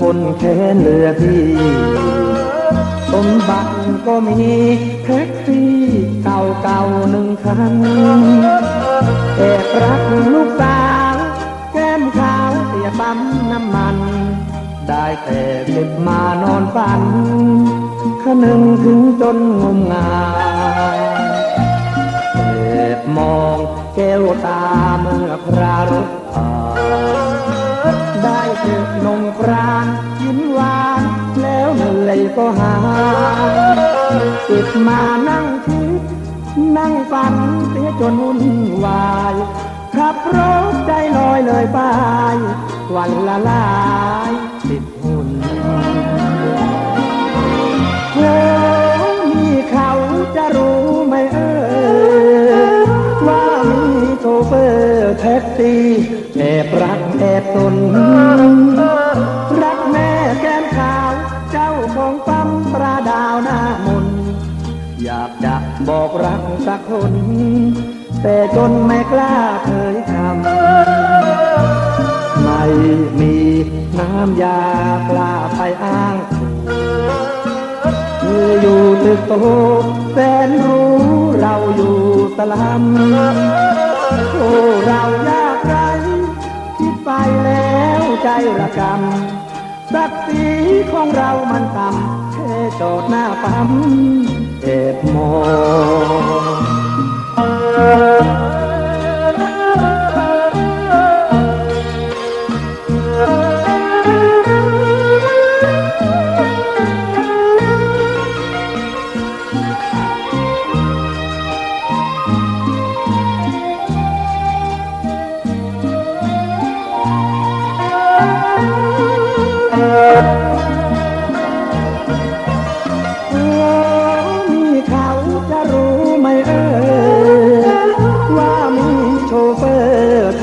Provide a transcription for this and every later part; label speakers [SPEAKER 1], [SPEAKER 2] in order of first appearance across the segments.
[SPEAKER 1] คนแค้นเหลือที่สมบัติก็มีแท็กซี่เก่าเก่าๆหนึ่งคันแอบรักลูกสาวแก้มขาวเสียปั๊มน้ำมัน ได้แต่เก็บมานอนฝันขนึงถึงจนงมงายแอบมองแก้วตา ก็หาติดมานั่งคิด นั่งฝันเสียจนวุ่นวายขับรถใจลอยเลยไป วันละลายติดหุ่นโอ้มีเขาจะรู้ไหมเออ ว่ามีโชเฟอร์แท็กซี่แอบรักแอบตน บอกรักสักคน แต่จนไม่กล้าเผยคำไม่มีน้ำยากล้าไปอ้างคืออยู่ตึกโตแสนรู้เราอยู่สลัมโอ้เรายากไรคิดไปแล้วใจระกำศักดิ์ศรีของเรามันต่ำแค่จอดหน้าปั๊ม เอ็ดมอง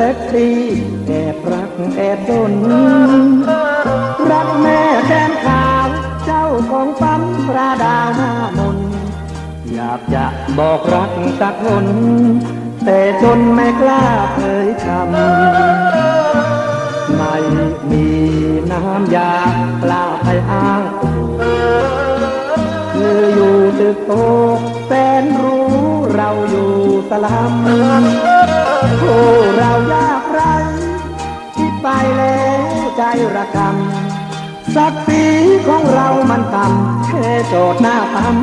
[SPEAKER 1] ท็กซี่แอบรักแอบจนรักแม่แก้มขาวเจ้าของปั๊มปลาดาวหน้ามนอยากจะบอกรักสักคนแต่จนไม่กล้าเผยคำไม่มีน้ำยากล้าไปอ้างคืออยู่ตึกโตแสนรู้เราอยู่สลัม โอ้เรายากไรคิดไปแล้วใจระกำศักดิ์ศรีของเรามันต่ำแค่โจทย์หน้าปั๊ม